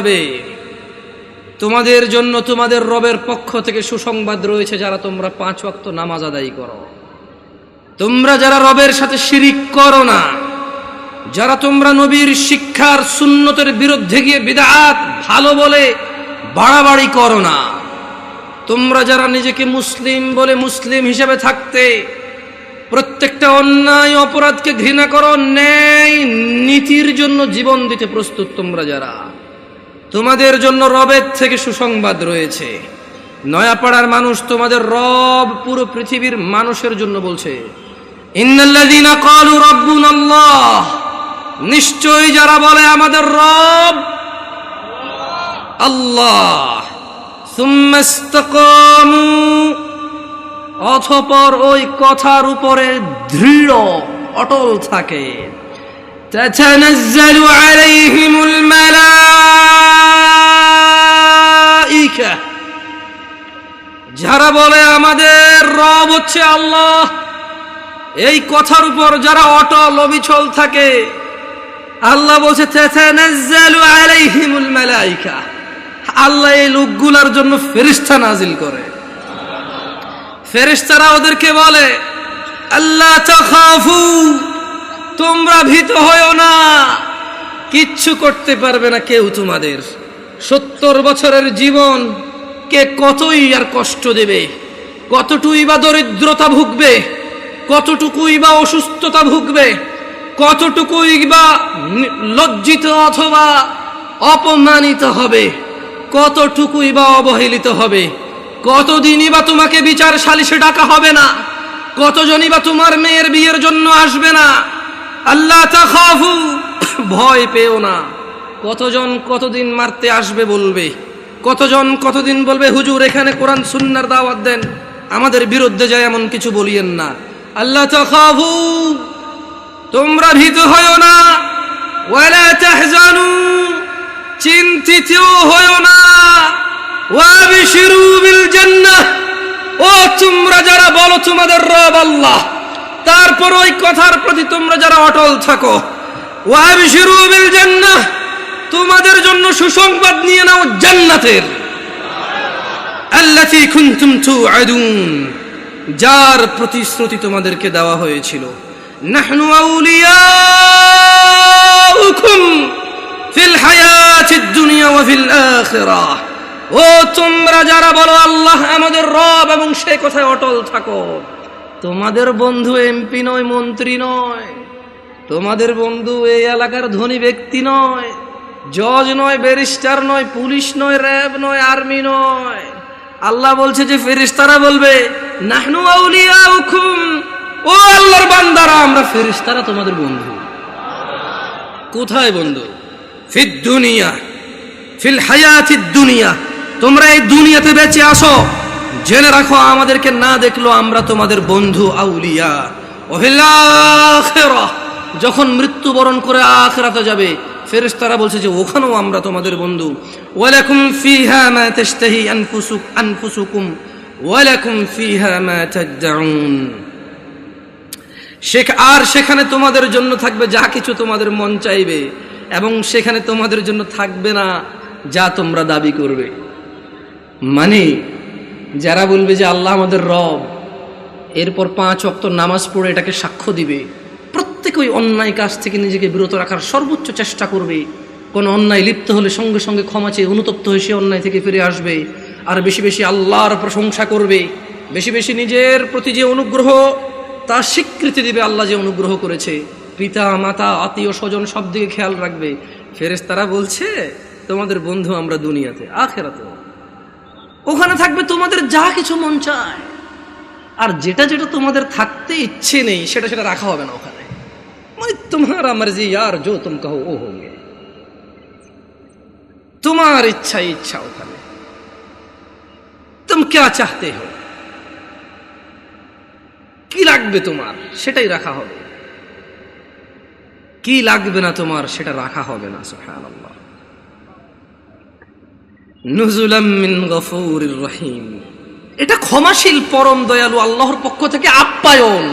হবে। তোমাদের জন্য তোমাদের রবের পক্ষ থেকে সুসংবাদ রয়েছে যারা তোমরা পাঁচ ওয়াক্ত নামাজ আদায় করো। তোমরা যারা রবের সাথে শিরিক করো না, যারা তোমরা নবীর শিক্ষার সুন্নতের বিরুদ্ধে গিয়ে বিদাত ভালো বলে বাড়াবাড়ি করো না। তোমরা যারা নিজেকে মুসলিম বলে মুসলিম হিসেবে থাকতে প্রত্যেকটা অন্যায় অপরাধকে ঘৃণা করো, ন্যায় নীতির জন্য জীবন দিতে প্রস্তুত তোমরা যারা। তোমাদের জন্য রবের থেকে সুসংবাদ রয়েছে নয়াপাড়ার মানুষ তোমাদের রব পুরো পৃথিবীর মানুষের জন্য বলছে ইন্নাল্লাযীনা ক্বালু রাব্বুনাল্লাহ নিশ্চয়ই যারা বলে আমাদের রব আল্লাহ সুম্মা ইসতাকামু অথপর ওই কথার উপরে দৃঢ় অটল থাকে تتنزل عليهم الملائكة যারা বলে আমাদের রব হচ্ছে আল্লাহ, এই কথার উপর যারা অটল অবিচল থাকে, আল্লাহ বলছে আল্লাহ এই লোকগুলার জন্য ফেরেশতা নাজিল করে। ফেরেশতারা ওদেরকে বলে আল্লাহ তোমরা ভীত হয়েও না, কিচ্ছু করতে পারবে না কেউ তোমাদের। সত্তর বছরের জীবন কে কতই আর কষ্ট দেবে? কতটুকুই বা দরিদ্রতা ভুগবে? কতটুকুই বা অসুস্থতা ভুগবে? কতটুকুই বা লজ্জিত অথবা অপমানিত হবে? কতটুকুই বা অবহেলিত হবে? কতদিনই বা তোমাকে বিচার সালিশে ডাকা হবে না? কতজনই বা তোমার মেয়ের বিয়ের জন্য আসবে না? আল্লাহ ভয় পেও না। কতজন কতদিন মারতে আসবে বলবে? কতজন কতদিন বলবে, হুজুর, এখানে কোরআন, সুন্নার দাওয়াত দেন। আমাদের বিরুদ্ধে যায় এমন কিছু বলিয়েন না। আল্লাহ তাখাফু, তোমরা ভীত হয়েও না চিন্তিত হয়েও না। বিল ও তোমরা যারা বলো তোমাদের রব আল্লাহ, তারপর ওই কথার প্রতি তোমরা যারা অটল থাকো। ওয়াবিশিরু বিল জান্নাহ তোমাদের জন্য সুসংবাদ নিয়ে নাও জান্নাতের। আল্লাতি কুনতুম তুআদুন, যার প্রতিশ্রুতি তোমাদেরকে দেওয়া হয়েছিল। নাহনু আউলিয়াউকুম ফিল হায়াতিদ দুনিয়া ওয়া ফিল আখিরাহ ও তোমরা যারা বলো আল্লাহ আমাদের রব এবং সে কথায় অটল থাকো, তোমাদের বন্ধু এমপি নয়, মন্ত্রী নয়, তোমাদের বন্ধু এই এলাকার ধনী ব্যক্তি নয় জজ নয়, ব্যারিস্টার নয়, পুলিশ নয়, র্যাব নয়, আর্মি নয়। আল্লাহ বলছে যে ফেরিস্তারা বলবে, নাহনু আউলিয়াউকুম। ও আল্লাহর বান্দারা, আমরা ফেরিস্তারা তোমাদের বন্ধু। কোথায় বন্ধু? ফিদ দুনিয়া, ফিল হায়াতিদ দুনিয়া। তোমরা এই দুনিয়াতে বেঁচে আসো। জেনে রাখো, আমাদেরকে না দেখল আমরা তোমাদের বন্ধু আউলিয়া। ওহিল যখন মৃত্যুবরণ করে আখরাতে যাবে ফেরেশতারা বলছে যে, ওখানেও আমরা তোমাদের বন্ধু। ওয়ালাকুম ফিহা মা তাশতাহি আনফুসুক আনফুসুকুম। ওয়ালাকুম ফিহা মা তাদউন শেখ, আর সেখানে তোমাদের জন্য থাকবে যা কিছু তোমাদের মন চাইবে, এবং সেখানে তোমাদের জন্য থাকবে না যা তোমরা দাবি করবে। মানে যারা বলবে যে আল্লাহ আমাদের রব, এরপর পাঁচ অক্ত নামাজ পড়ে এটাকে সাক্ষ্য দিবে। প্রত্যেক ওই অন্যায় কাজ থেকে নিজেকে বিরত রাখার সর্বোচ্চ চেষ্টা করবে। কোনো অন্যায় লিপ্ত হলে সঙ্গে সঙ্গে ক্ষমা চেয়ে অনুতপ্ত হয়ে সে অন্যায় থেকে ফিরে আসবে। আর বেশি বেশি আল্লাহর প্রশংসা করবে। বেশি বেশি নিজের প্রতি যে অনুগ্রহ, তা স্বীকৃতি দিবে আল্লাহ যে অনুগ্রহ করেছে। পিতা, মাতা, আত্মীয়, স্বজন সব দিকে খেয়াল রাখবে। ফেরেস তারা বলছে, তোমাদের বন্ধু আমরা দুনিয়াতে আখেরাতে ওখানে থাকবে তোমাদের যা কিছু মন চায়। আর যেটা যেটা তোমাদের থাকতে ইচ্ছে নেই, সেটা সেটা রাখা হবে না ওখানে। মানে তোমারা মর্জি यार जो तुम कहो वो होंगे তোমার ইচ্ছা ইচ্ছা ওখানে तुम क्या चाहते हो কি লাগবে তোমার সেটাই রাখা হবে কি লাগবে না তোমার সেটা রাখা হবে না সুবহানাল্লাহ নুজুলাম মিন গফুরির রহিম এটা ক্ষমাশীল পরম দয়ালু আল্লাহর পক্ষ থেকে আপ্যায়ন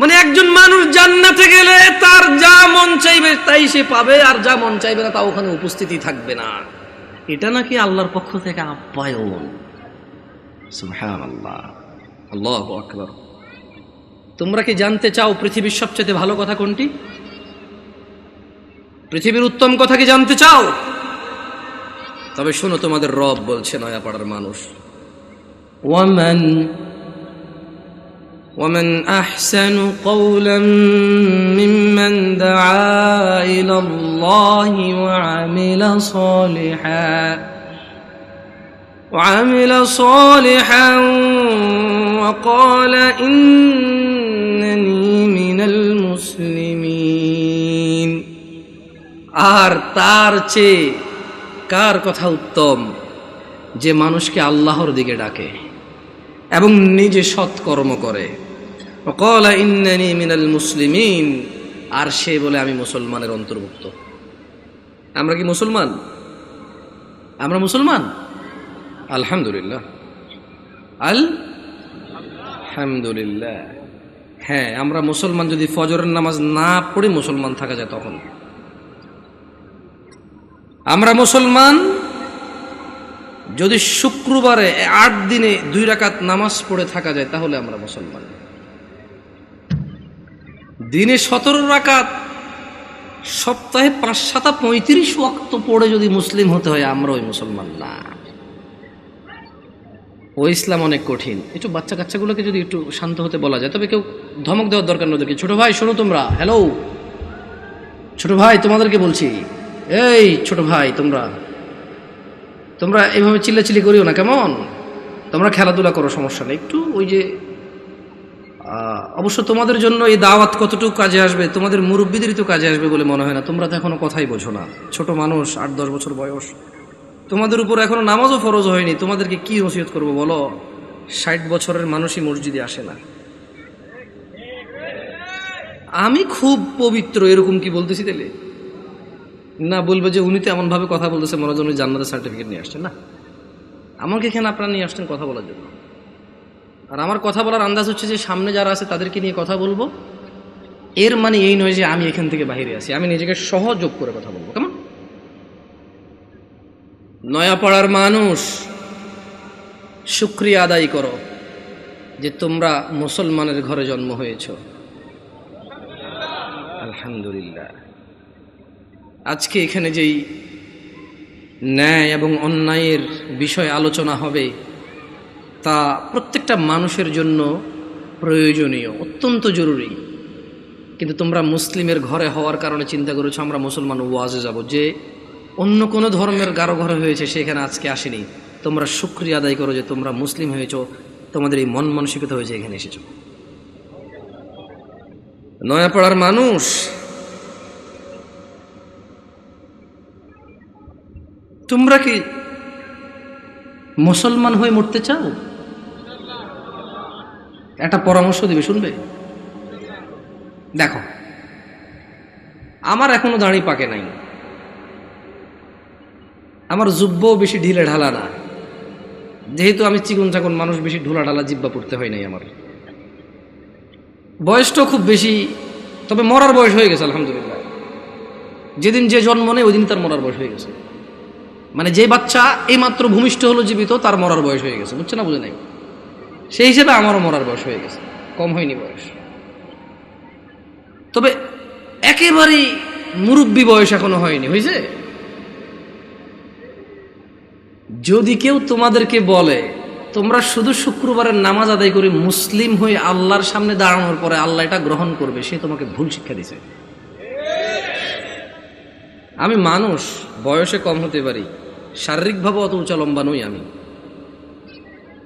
মানে একজন মানুষ জান্নাতে গেলে তার যা মন চাইবে তাই সে পাবে, আর যা মন চাইবে না তা ওখানে উপস্থিতি থাকবে না। এটা নাকি আল্লাহর পক্ষ থেকে আপ্যায়ন। সুবহানাল্লাহ। আল্লাহু আকবার। তোমরা কি জানতে চাও পৃথিবীর সবচেয়ে ভালো কথা কোনটি? পৃথিবীর উত্তম কথা কি জানতে চাও? তবে শোনো, তোমাদের রব বলছে নয়াপাড়ার মানুষ। ওয়ামান ومن احسن قولا ممن دعا الى الله وعمل صالحا وعمل صالحا وقال انني من المسلمين আর তার চেয়ে কার কথা উত্তম যে মানুষকে আল্লাহর দিকে ডাকে এবং নিজে সৎকর্ম করে মিনাল মুসলিমিন আর সে বলে, আমি মুসলমানের অন্তর্ভুক্ত। আমরা কি মুসলমান? আমরা মুসলমান? আলহামদুলিল্লাহ। আল আলহামদুলিল্লাহ। হ্যাঁ আমরা মুসলমান যদি ফজরের নামাজ না পড়ে মুসলমান থাকা যায় তখন। আমরা মুসলমান যদি শুক্রবারে আট দিনে দুই রাকাত নামাজ পড়ে থাকা যায়, তাহলে আমরা মুসলমান। দিনে সতেরো রাকাত, সপ্তাহে পাঁচ সাতা পঁয়ত্রিশ ওয়াক্ত পড়ে যদি মুসলিম হতে হয়, আমরা ওই মুসলমান না। ও ইসলাম অনেক কঠিন। একটু বাচ্চা কাচ্চাগুলোকে যদি একটু শান্ত হতে বলা যায়, তবে কেউ ধমক দেওয়ার দরকার না ওদেরকে। ছোট ভাই, শোনো তোমরা। হ্যালো ছোট ভাই, তোমাদেরকে বলছি। এই ছোট ভাই, তোমরা। তোমরা এইভাবে চিল্লাচিল্লি করিও না, কেমন? তোমরা খেলাধুলা করো, সমস্যা নেই। একটু ওই যে অবশ্য তোমাদের জন্য এই দাওয়াত কতটুকু কাজে আসবে? তোমাদের মুরব্বীদেরই তো কাজে আসবে বলে মনে হয় না। তোমরা তো এখনও কথাই বোঝো না। ছোট মানুষ, আট, দশ বছর বয়স। তোমাদের উপর এখনও নামাজও ফরজ হয়নি। তোমাদেরকে কি নসিহত করব বলো? ষাট বছরের মানুষই মসজিদে আসে না। আমি খুব পবিত্র, এরকম কি বলতেছি তাহলে না, বলবে যে উনি তো এমনভাবে কথা বলতেছে, মনে উনি জান্নাতের সার্টিফিকেট নিয়ে আসছেন, না? আমাকে এখানে আপনারা নিয়ে আসছেন কথা বলার জন্য? আর আমার কথা বলার আন্দাজ হচ্ছে যে সামনে যারা আছে তাদেরকে নিয়ে কথা বলব। এর মানে এই নয় যে আমি এখান থেকে বাইরে আছি। আমি নিজেকে সহযোগ করে কথা বলব। কেমন? নয়াপাড়ার মানুষ, শুক্রিয়া আদায় করো যে তোমরা মুসলমানের ঘরে জন্ম হয়েছ। আলহামদুলিল্লাহ। আজকে এখানে যেই ন্যায় এবং অন্যায়ের বিষয় আলোচনা হবে তা প্রত্যেকটা মানুষের জন্য প্রয়োজনীয়, অত্যন্ত জরুরি। কিন্তু তোমরা মুসলিমের ঘরে হওয়ার কারণে চিন্তা করেছ, আমরা মুসলমান ওয়াজে যাব। যে অন্য কোনো ধর্মের গারো ঘরে হয়েছে সেখানে আজকে আসেনি। তোমরা শুক্রিয়া আদায় করো যে তোমরা মুসলিম হয়েছ, তোমাদের এই মন মানসিকতা হয়েছে, এখানে এসেছ। নয়াপাড়ার মানুষ তোমরা কি মুসলমান হয়ে মরতে চাও? একটা পরামর্শ দিবে, শুনবে? দেখো, আমার এখনও দাঁড়ি পাকে নাই। আমার জুব্বও বেশি ঢিলে ঢালা না। যেহেতু আমি চিকন চাকন মানুষ, বেশি ঢোলা ঢালা জিব্বা পড়তে হয় নাই আমার। বয়সটাও খুব বেশি, তবে মরার বয়স হয়ে গেছে, আলহামদুলিল্লাহ। যেদিন যে জন্ম নেই ওই দিন তার মরার বয়স হয়ে গেছে। মানে যে বাচ্চা এইমাত্র ভূমিষ্ঠ হলো জীবিত, তার মরার বয়স হয়ে গেছে। বুঝছে না, বুঝে নাই? সেই হিসেবে আমারও মরার বয়স হয়ে গেছে। কম হয়নি বয়স। তবে একেবারেই মুরব্বী বয়স এখনও হয়নি হয়েছে যদি কেউ তোমাদেরকে বলে, তোমরা শুধু শুক্রবারের নামাজ আদায় করে মুসলিম হয়ে আল্লাহর সামনে দাঁড়ানোর পরে আল্লাহ এটা গ্রহণ করবে, সে তোমাকে ভুল শিক্ষা দিছে আমি মানুষ, বয়সে কম হতে পারি। শারীরিকভাবে অত উঁচা লম্বা নই আমি।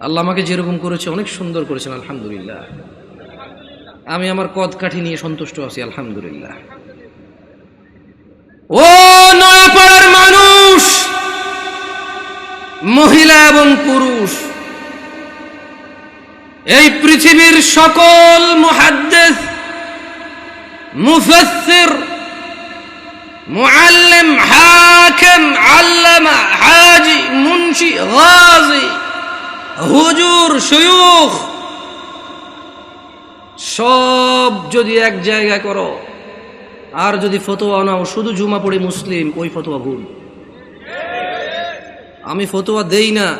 আল্লাহ আমাকে যেরকম করেছে, অনেক সুন্দর করেছেন, আলহামদুলিল্লাহ। আমি আমার কদ কাঠি নিয়ে সন্তুষ্ট আছি, আলহামদুলিল্লাহ। ও নয়াপাড়ার মানুষ, মহিলা এবং পুরুষ, এই পৃথিবীর সকল মুহাদ্দিস, মুফাসসির মুআল্লিম হাকিম আল্লামা হাজি মুন্সি গাজী হুজুর শয়ুখ। সব যদি এক জায়গায় করো, আর যদি ফতোয়া নাও, শুধু জুমা পড়ে মুসলিম, ওই ফতোয়া ভুল। আমি ফতোয়া দেই না,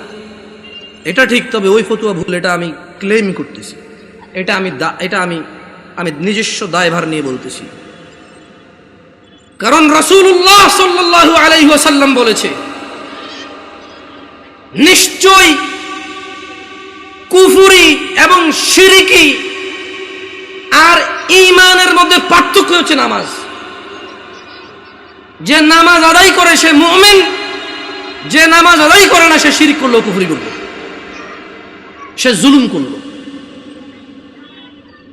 এটা ঠিক, তবে ওই ফতোয়া ভুল, এটা আমি ক্লেম করতেছি। এটা আমি এটা আমি আমি নিজস্ব দায়ভার নিয়ে বলতেছি। কারণ রাসূলুল্লাহ সাল্লাল্লাহু আলাইহি বলেছে নিশ্চয় কুফুরি এবং শিরিকি আর ইমানের মধ্যে পার্থক্য হচ্ছে নামাজ। যে নামাজ আদায় করে সে মুমিন, যে নামাজ আদায় করে না সে শিরিক করল, কুফরি করল। সে জুলুম করল।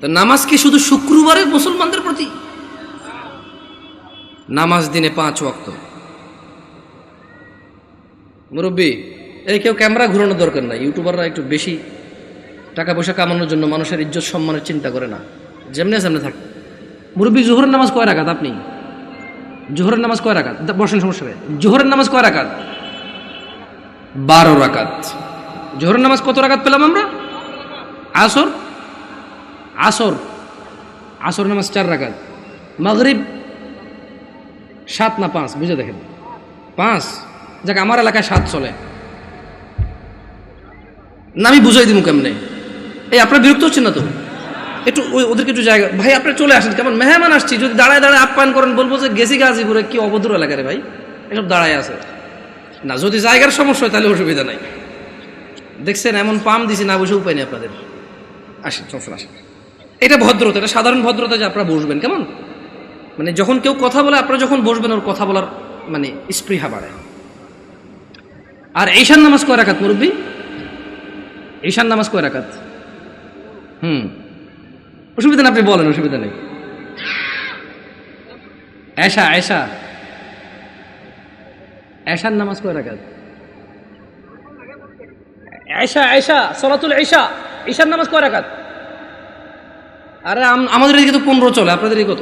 নামাজ কি শুধু শুক্রবারের মুসলমানদের প্রতি? নামাজ দিনে পাঁচ ওয়াক্ত। মুরব্বী, এই কেউ ক্যামেরা ঘুরানোর দরকার নাই। ইউটিউবাররা একটু বেশি টাকা পয়সা কামানোর জন্য মানুষের ইজ্জত, সম্মানের চিন্তা করে না। যেমনি সামনে থাকে। মুরব্বী, জোহরের নামাজ কয় রাখাত আপনি? জোহরের নামাজ কয় রাখাত বসেন, সমস্যা জোহরের নামাজ কয় রাখাত বারো রাকাত। জোহরের নামাজ কত রাকাত পেলাম আমরা? আসর? আসর। আসর নামাজ চার রাকাত। মাগরিব সাত না পাঁচ, বুঝে দেখেন। পাঁচ? যাক, আমার এলাকায় সাত চলে। না, আমি বুঝাই দিব কেমনে? এই, আপনার বিরক্ত হচ্ছেন না তো? একটু ওদেরকে একটু জায়গা ভাই আপনি চলে আসেন, কেমন? মেহমান আসছি, যদি দাঁড়ায় দাঁড়ায় আপ্যায়ন করেন, বলব যে গেছি গাজীপুরে, কি অভদ্র এলাকা রে ভাই। এসব দাঁড়ায় আছে। না, যদি জায়গার সমস্যা হয়, তাহলে অসুবিধা নাই। দেখছেন, এমন পাম দিছি, না বসে উপায় নেই আপনাদের। আসেন সমস্যা আসেন। এটা ভদ্রতা, এটা সাধারণ ভদ্রতা যে আপনারা বসবেন কেমন? মানে যখন কেউ কথা বলে, আপনারা যখন বসবেন, ওর কথা বলার মানে স্পৃহা বাড়ে আর ঈশান নামাজ কয় রাখাত মুরব্বী? ঈশান নামাজ কয় রাখাত হুম। অসুবিধা না আপনি বলেন, অসুবিধা নেই। এশা এশা। এশার নামাজ কয় রাখাত এশা এশা, সলাতুল এশা ঈশার নামাজ কয় রাখাত আরে আমাদের এদিকে তো পনেরো চলে, আপনাদের কত?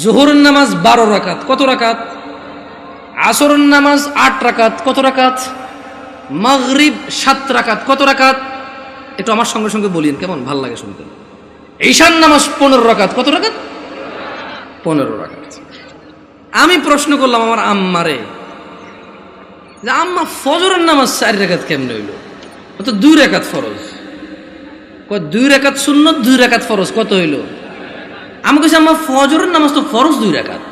জোহরের নামাজ বারো রাকাত, কত রাকাত? আসরের নামাজ আট রাকাত, কত রাকাত? মাগরিব সাত রাকাত, কত রাকাত? একটু আমার সঙ্গে সঙ্গে বলিন কেমন? ভালো লাগে শুনতে। ঈশান নামাজ পনেরো রাকাত, কত রাকাত? পনেরো রাকাত। আমি প্রশ্ন করলাম আমার আম্মারে যে, আম্মা, ফজরের নামাজ চার রেখাত কেমনে হইল? ও তো দুই রেখাত ফরজ। দুই রেখাত শূন্য দুই রেখাত ফরজ, কত হইল? আমি কাছে আমার ফজরের নামাজ তো ফরজ দুই রেখাত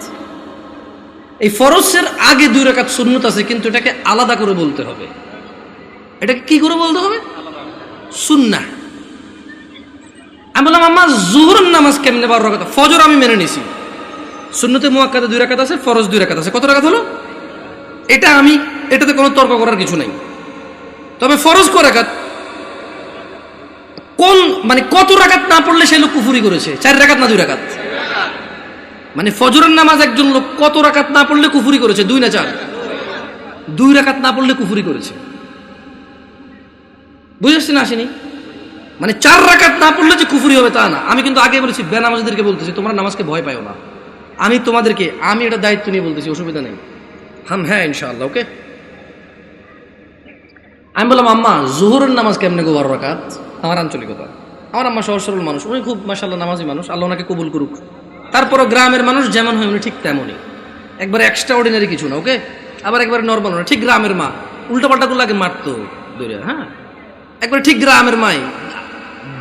এই ফরজের আগে দুই রেখাত শূন্যত আছে, কিন্তু এটাকে আলাদা করে বলতে হবে। এটাকে কি করে বলতে হবে? সুন্না আমি বললাম আমার জোহরের নামাজ কেমনে বারো রাখাত ফজর আমি মেনে নিছি। শূন্যতে মুয়াক্কাতে দুই রেখাত আছে, ফরজ দুই রেখাত আছে। কত রেখাত হলো? এটা আমি, এটাতে কোনো তর্ক করার কিছু নেই। তবে ফরজ কো রাকাত? কোন মানে কত রাকাত না পড়লে সে লোক কুফুরি করেছে? চার রাকাত না দুই রাকাত? মানে ফজরের নামাজ একজন লোক কত রাকাত না পড়লে কুফুরি করেছে? দুই না চার? দুই রাকাত না পড়লে কুফুরি করেছে। বুঝেছি না আসেনি? মানে চার রাকাত না পড়লে যে কুফুরি হবে তা না। আমি কিন্তু আগে বলেছি, বেনামাজিদেরকে বলতেছি, তোমরা নামাজকে ভয় পাইও না। আমি তোমাদেরকে, আমি এটা দায়িত্ব নিয়ে বলতেছি, অসুবিধা নেই। হাম হ্যাঁ ইনশাআল্লাহ, ওকে? আমি বললাম, আম্মা, জোহরের নামাজ কেমনে গো বারো রাকাত? আমার আঞ্চলিকতা। আমার আম্মা সহজ সরল মানুষ, উনি খুব মাসাল্লাহ নামাজি মানুষ, আল্লাহ ওনাকে কবুল করুক। তারপরও গ্রামের মানুষ যেমন হয়, উনি ঠিক তেমনই। একবার এক্সট্রা অর্ডিনারি কিছু না ওকে আবার একবার নর্মাল না, ঠিক গ্রামের মা। উল্টাপাল্টাগুলো আগে মারতো দূরে হ্যাঁ? একবার ঠিক গ্রামের মাই।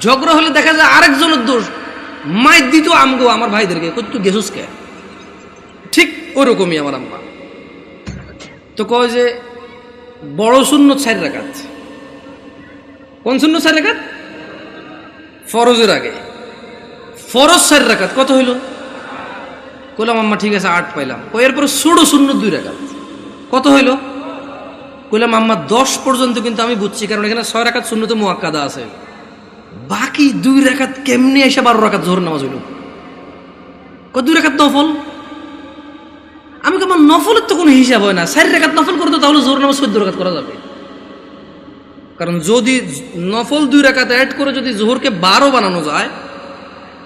ঝগড়া হলে দেখা যায় আরেকজনের দোষ। মাই দিত আমগো আমার ভাইদেরকে কত গেছুস কে? ঠিক ওরকমই আমার আম্মা। তো কয় যে, বড় শূন্য চার রাখাত কোন শূন্য চার রাখাত? ফরজের আগে। ফরজ চার রাখাত, কত হইল? কইলাম, আম্মা, ঠিক আছে, আট পাইলাম। কই, এরপরে ষোলো শূন্য দুই রাখাত। কত হইল? কইলাম, আম্মা, দশ পর্যন্ত কিন্তু আমি বুঝছি, কারণ এখানে ছয় রাখাত শূন্যতে মোয়াক্কাদা আছে। বাকি দুই রেখাত কেমনি এসে বারো রাখাত জোহর নামাজ হইল? ক দুই রেখাত নফল? আমি কি আমার নফলের তো কোনো হিসাব হয় না। চার রেখাত নফল করতো তাহলে জোহর নামাজ চোদ্দ রেখাত করা যাবে। কারণ যদি নফল দুই রেখাত অ্যাড করে যদি জোহরকে বারো বানানো যায়,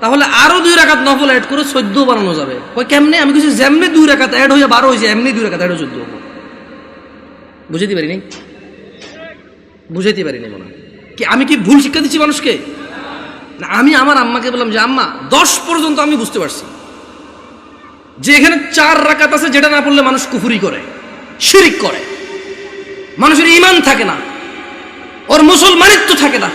তাহলে আরও দুই রাকাত নফল অ্যাড করে চোদ্দ বানানো যাবে। ওই কেমনে? আমি কিছু যেমনি দুই রাকাত অ্যাড হয়ে বারো হয়েছে এমনি দুই রাকাত অ্যাড হয়ে চোদ্দ বুঝাইতে পারিনি? বুঝাইতে পারিনি মনে কি, আমি কি ভুল শিক্ষা দিচ্ছি মানুষকে? না, আমি আমার আম্মাকে বললাম যে, আম্মা, দশ পর্যন্ত আমি বুঝতে পারছি। যে এখানে চার রাকাত আছে, যেটা না পড়লে মানুষ কুফুরি করে, শিরিক করে। মানুষের ইমান থাকে না। ওর মুসলমানিত্ব থাকে না।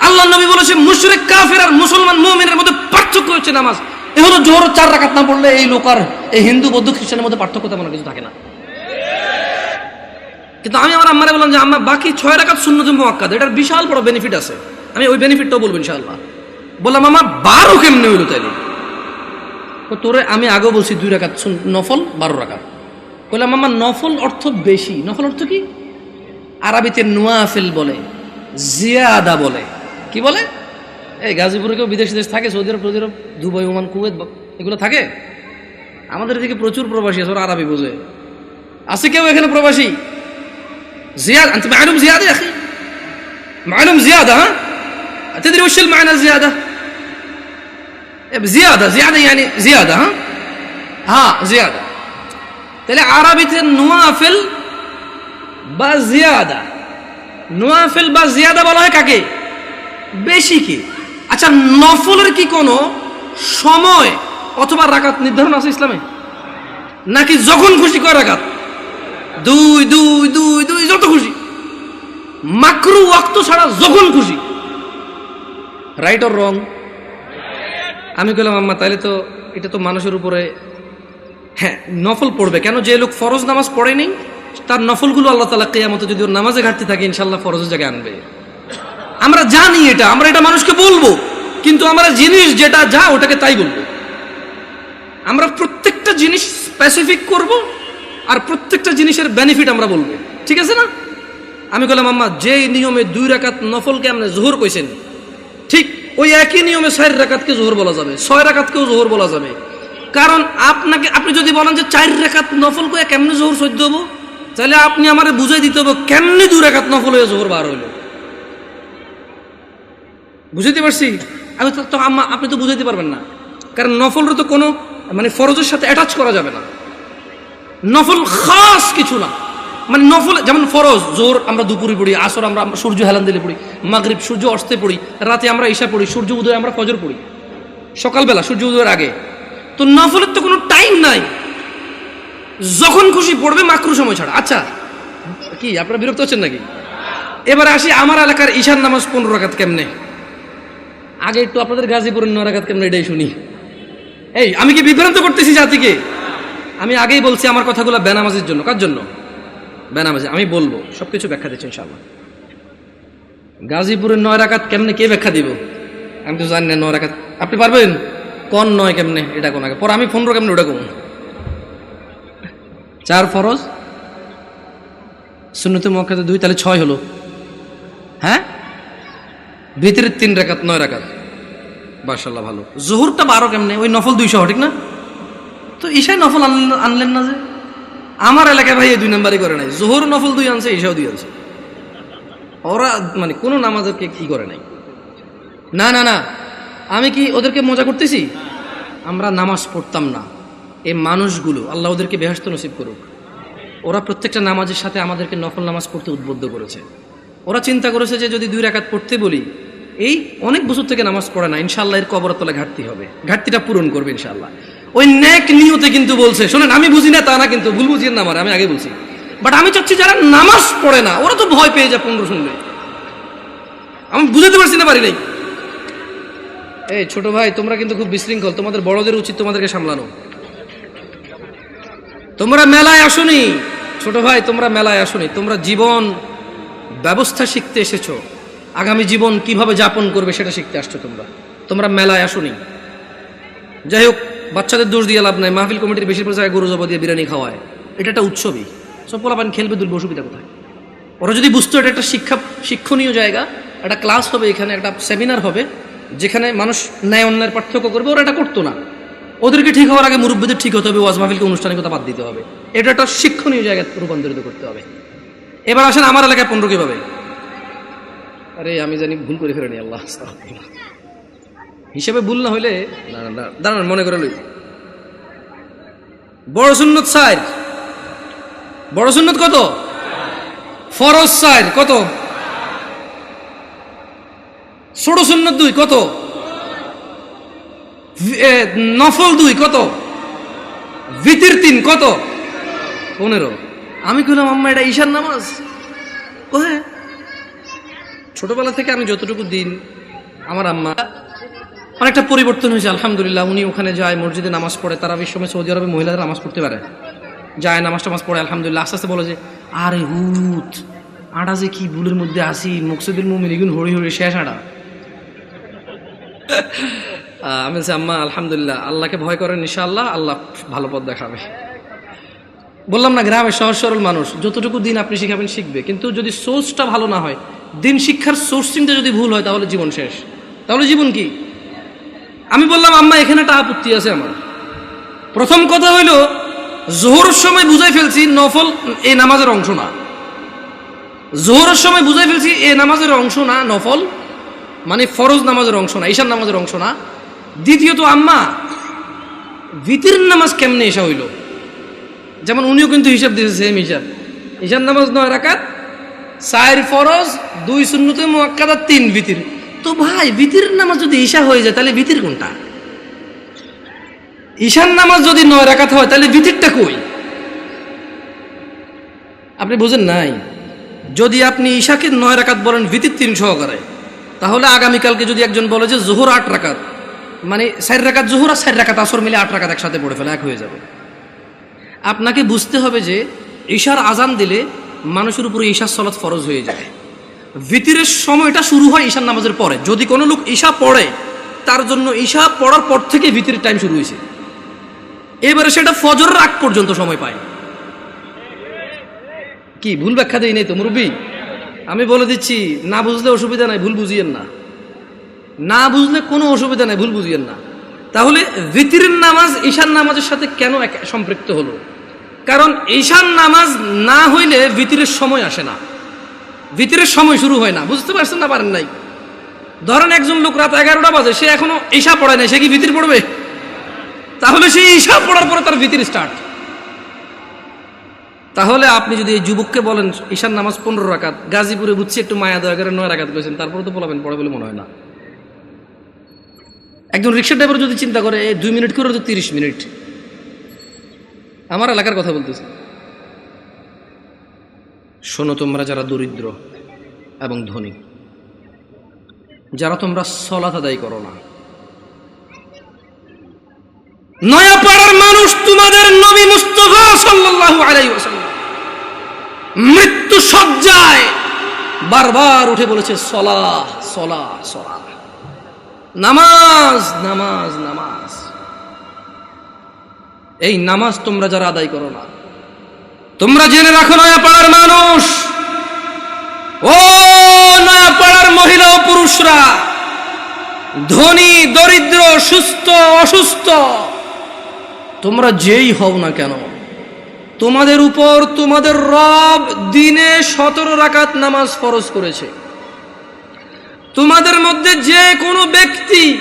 আল্লাহ নবী বলেছে, মুশরিক, কাফের আর মুসলমান মুমিনের মধ্যে পার্থক্য হচ্ছে নামাজ। এ হলো জোহর চার রাকাত না পড়লে এই লোক আর এই হিন্দু, বৌদ্ধ, খ্রিস্টানের মধ্যে পার্থক্য তেমন কিছু থাকে না। কিন্তু আমি আমার আম্মারে বললাম যে, আম্মা, বাকি ছয় রাকাত শূন্য জম্মু আক্কাদ এটার বিশাল বড় বেনিফিট আছে। আমি ওই বেনিফিটটাও বলব ইনশাআল্লাহ। বললাম আমার বারো কেমনে হইল তাইলে? তোরে আমি আগেও বলছি দুই শূন্য- নফল, বারো রাকাত। বললাম আমার নফল অর্থ বেশি। নফল অর্থ কি? আরবিতে নোয়াফিল বলে জিয়াদা বলে কি বলে এই গাজীপুরে কেউ বিদেশ দেশ থাকে Saudi Arab Saudi Arab Dubai Oman Kuwait বা- এগুলো থাকে আমাদের এদিকে প্রচুর প্রবাসী আছে ওরা আরবি বোঝে আছে কেউ এখানে প্রবাসী زيادة أنت معلوم زيادة يا أخي معلوم زيادة ها تدري وش المعنى زيادة زيادة زيادة يعني زيادة ها ها زيادة তাহলে আরবিতে নোয়াফিল বা জিয়াদা। নোয়াফিল বা জিয়াদা বলা হয় কাকে? বেশি কি? আচ্ছা নফলের কি কোনো সময় অথবা রাকাত নির্ধারণ আছে ইসলামে? নাকি যখন খুশি কয় রাকাত? দুই দুই দুই দুই, যত খুশি। মাকরু ওয়াক্ত ছাড়া যখন খুশি। রাইট অর রং আমি বললাম আম্মা তাহলে তো এটা তো মানুষের উপরে হ্যাঁ নফল পড়বে। কেন যে লোক ফরজ নামাজ পড়েনি তার নফলগুলো আল্লাহ তালা কেয়ামতে যদি ওর নামাজে ঘাটতি থাকে ইনশাল্লাহ ফরজের জায়গায় আনবে। আমরা জানি এটা, আমরা এটা মানুষকে বলব, কিন্তু আমরা জিনিস যেটা যা, ওটাকে তাই বলব। আমরা প্রত্যেকটা জিনিস স্পেসিফিক করব, আর প্রত্যেকটা জিনিসের বেনিফিট আমরা বলব। ঠিক আছে না? আমি বললাম, আম্মা যে নিয়মে দুই রাকাত নফলকে আপনি জোহর কইছেন, ঠিক ওই একই নিয়মে ছয় রাকাতকে জোহর বলা যাবে, ছয় রাকাতকেও জোহর বলা যাবে। কারণ আপনাকে, আপনি যদি বলেন যে চার রেখাত নফল করে কেমনে জোহর সহ্য হব তাহলে আপনি আমারে বুঝাই দিতে হবে, কেমনি দু রেখাত নফল হয়ে জোহর বার হইল? বুঝাইতে পারছি? আমি তো- আপনি তো বুঝাইতে পারবেন না। কারণ নফলের তো কোনো মানে ফরজের সাথে অ্যাটাচ করা যাবে না। নফল খাস কিছু না। মানে নফল যেমন ফরজ জোর আমরা দুপুরে পড়ি, আসর আমরা সূর্য হেলান দিলে পড়ি, মাগরিব সূর্য অস্তে পড়ি, রাতে আমরা ঈশা পড়ি, সূর্য উদয় আমরা ফজর পড়ি। সকালবেলা, সূর্য উদয়ের আগে। তো নফলের তো কোনো টাইম নাই। যখন খুশি পড়বে মাকরু সময় ছাড়া। আচ্ছা কি, আপনারা বিরক্ত হচ্ছেন নাকি? এবার আসি আমার এলাকার ঈশান নামাজ পনেরো রাখাত কেমনে? আগে একটু আপনাদের গাজীপুরের নয় কেমনে, এটাই শুনি। এই, আমি কি বিভ্রান্ত করতেছি জাতিকে? আমি আগেই বলছি আমার কথাগুলো বেনামাজের জন্য। কার জন্য? বেনামাজি, আমি বলব সব কিছু ব্যাখ্যা দিচ্ছি ইনশাল্লাহ গাজীপুরের নয় রাকাত কেমনে, কে ব্যাখ্যা দিব? আমি তো জানি না নয় রাকাত, আপনি পারবেন? কোন নয় কেমনে, এটা কোন আগে? পর আমি পনেরো কেমনে, ওটা কোন? চার ফরজ শূন্যতে মক্কাতে দুই, তাহলে ছয় হলো। হ্যাঁ? ভিতরের তিন রাকাত, নয় রাকাত। মাশাল্লাহ ভালো। জোহরটা বারো কেমনে? ওই নফল দুইশো, ঠিক না? তো ঈশায় নফল আনলেন না যে? আমার এলাকায় ভাই এই দুই নাম্বারই করে নাই। জোহর নফল দুই আনছে, ঈশাও দুই আনছে। ওরা মানে কোনো নামাজকে কি করে নাই? না না না। আমি কি ওদেরকে মজা করতেছি? আমরা নামাজ পড়তাম না। এই মানুষগুলো আল্লাহ ওদেরকে বেহস্ত নসিব করুক। ওরা প্রত্যেকটা নামাজের সাথে আমাদেরকে নফল নামাজ পড়তে উদ্বুদ্ধ করেছে। ওরা চিন্তা করেছে যে যদি দুই রাকাত পড়তে বলি, এই অনেক বছর থেকে নামাজ পড়ে না ইনশাল্লাহ এর কবরতলা ঘাটতি হবে। ঘাটতিটা পূরণ করবে ইনশাল্লাহ ওই ন্যাক নিয়তে কিন্তু বলছে, শোনেন, আমি বুঝি না, তা না কিন্তু, ভুল বুঝিয়ে না আমার, আমি আগে বলছি বাট আমি চাচ্ছি যারা নামাজ পড়ে না, ওরা তো ভয় পেয়ে যায় পনেরো শুনলে। আমি বুঝাতে পারছি না, পারি নাই। এই ছোট ভাই, তোমরা কিন্তু খুব বিশৃঙ্খল, তোমাদের বড়দের উচিত তোমাদেরকে সামলানো। তোমরা মেলায় আসনি। ছোট ভাই, তোমরা মেলায় আসনি। তোমরা জীবন ব্যবস্থা শিখতে এসেছ। আগামী জীবন কীভাবে যাপন করবে সেটা শিখতে আসছো তোমরা। তোমরা মেলায় আসনি। যাই হোক, বাচ্চাদের দোষ দিয়ে লাভ নাই। মাহফিল কমিটির বেশিরভাগ জায়গায় গরু জবা দিয়ে বিরিয়ানি খাওয়ায়। এটা একটা উৎসবই। সব পোলাপান খেলবে দুর্ব অসুবিধা কোথায়? ওরা যদি বুঝতো এটা একটা শিক্ষা, শিক্ষণীয় জায়গা, একটা ক্লাস হবে এখানে, একটা সেমিনার হবে, যেখানে মানুষ ন্যায় অন্যায়ের পার্থক্য করবে, ওরা এটা করতো না। ওদেরকে ঠিক হওয়ার আগে মুরব্বীদের ঠিক হতে হবে, ওয়াজ মাহফিলকে আনুষ্ঠানিকতা বাদ দিতে হবে। এটা একটা শিক্ষণীয় জায়গায় রূপান্তরিত করতে হবে। এবার আসেন আমার এলাকায় পনেরো কীভাবে? আরে, আমি জানি ভুল করে ফেলেনি, আল্লাহ। হিসেবে ভুল না হইলে দাঁড়ান, মনে করে লই। বড় সুন্নত সাইড বড় সুন্নত কত? ফরজ সাইড কত? ষোড় সুন্নত দুই, কত? নফল দুই কত? ভিতির তিন কত? পনেরো। আমি কইলাম আম্মা এটা ঈশান নামাজ? ও হ্যাঁ। ছোটবেলা থেকে আমি যতটুকু দিন আমার আম্মা অনেকটা পরিবর্তন হয়েছে আলহামদুলিল্লাহ। উনি ওখানে যায় মসজিদে নামাজ পড়ে তারা সময় সৌদি আরবে মহিলাদের নামাজ পড়তে পারে। যায় নামাজ টামাজ পড়ে আলহামদুলিল্লাহ। আস্তে আস্তে বলে যে আরে হুত আটা যে কি ভুলের মধ্যে আসি মুকসুদুল মুমিন এগুন হরি হরি শেষ আহ, আমি বলছি, আম্মা, আলহামদুলিল্লাহ, আল্লাহকে ভয় করেন, ইনশাআল্লাহ আল্লাহ ভালো পথ দেখাবে। বললাম, না, গ্রামে সহজ সরল মানুষ, যতটুকু দিন আপনি শিখাবেন, শিখবে। কিন্তু যদি সোর্সটা ভালো না হয়, দিন শিক্ষার সোর্সিংটা যদি ভুল হয়, তাহলে জীবন শেষ। তাহলে জীবন কি? আমি বললাম, আম্মা, এখানে একটা আপত্তি আছে আমার। প্রথম কথা হইল, জোহরের সময় বুঝাই ফেলছি নফল এই নামাজের অংশ না। জোহরের সময় বুঝাই ফেলছি, এ নামাজের অংশ না, নফল। মানে ফরজ নামাজের অংশ না ঈশান নামাজের অংশ না। দ্বিতীয়ত আম্মা, ভিতির নামাজ কেমনে এসা হইল? যেমন উনিও কিন্তু হিসাব দিয়েছে সেম হিসাব। ঈশান নামাজ নয় রাকাত, চার ফরজ, দুই শূন্যতে মোয়াক্কাদা, তিন ভিতির। তো ভাই, ভিতির নামাজ যদি ঈশা হয়ে যায়, তাহলে ভিতির কোনটা? ঈশান নামাজ যদি নয় রাকাত হয়, তাহলে ভিতিরটা কই? আপনি বুঝেন নাই? যদি আপনি ঈশাকে নয় রাকাত বলেন, ভিতির তিন সহকারে, তাহলে আগামীকালকে যদি একজন বলে যে জোহর আট রাকাত মানে চার রাকাত জোহর আর চার রাকাত আসর মিলে আট রাকাত একসাথে পড়ে ফেলে, এক হয়ে যাবে। আপনাকে বুঝতে হবে যে ঈশার আজান দিলে মানুষের উপরে ঈশার সলাৎ ফরজ হয়ে যায়। ভিতিরের সময়টা শুরু হয় ঈশার নামাজের পরে। যদি কোনো লোক ঈশা পড়ে, তার জন্য ঈশা পড়ার পর থেকে ভিতিরের টাইম শুরু হয়েছে। এবারে সেটা ফজর আগ পর্যন্ত সময় পায়। কি, ভুল ব্যাখ্যা দেই নেই তো মুরব্বী? আমি বলে দিচ্ছি, না বুঝলে অসুবিধা নাই, ভুল বুঝিয়েন না। না বুঝলে কোনো অসুবিধা নাই, ভুল বুঝিয়েন না। তাহলে ভিতিরের নামাজ ঈশান নামাজের সাথে কেন সম্পৃক্ত হলো? কারণ ঈশান নামাজ না হইলে ভিতিরের সময় আসে না। ভিতরের সময় শুরু হয় না, বুঝতে পারছেন না পারেন নাই? ধরেন একজন লোক রাত এগারোটা বাজে, সে এখনও ঈশা পড়ায় নাই, সে কি ভিতির পড়বে? তাহলে সে ঈশা পড়ার পরে তার ভিতির স্টার্ট তাহলে আপনি যদি এই যুবককে বলেন ঈশান নামাজ পনেরো রাকাত, গাজীপুরে বুঝছি একটু মায়া দয়া করে নয় রাকাত করেছেন তারপরে তো বলাবেন পড়ে বলে মনে হয় না। একজন রিক্সা ড্রাইভার যদি চিন্তা করে, এই দুই মিনিট করে তো তিরিশ মিনিট। আমার এলাকার কথা বলতেছি। শোনো তোমরা যারা দরিদ্র এবং ধনী, যারা তোমরা সলাত আদায় করো না। নয়াপাড়ার মানুষ তোমাদের নবী মুস্তফা সাল্লাল্লাহু আলাইহি ওয়াসাল্লাম মৃত্যু সজ্জায় বারবার উঠে বলেছে সলা সলা সলা নামাজ নামাজ নামাজ। এই নামাজ তোমরা যারা আদায় করো না, তোমরা জেনে রাখো নয়াপাড়ার মানুষ। ও নয়াপাড়ার মহিলা ও পুরুষরা, ধনী, দরিদ্র, সুস্থ, অসুস্থ, তোমরা যেই হও না কেন, তোমাদের উপর তোমাদের রব দিনে সতেরো রাকাত নামাজ ফরজ করেছে। তোমাদের মধ্যে যে কোনো ব্যক্তি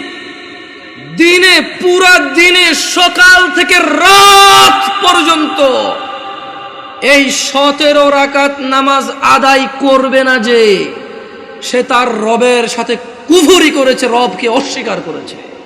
দিনে, পুরা দিনে, সকাল থেকে রাত পর্যন্ত এই সতেরো রাকাত নামাজ আদায় করবে না যে, সে তার রবের সাথে কুভুরি করেছে, রবকে অস্বীকার করেছে।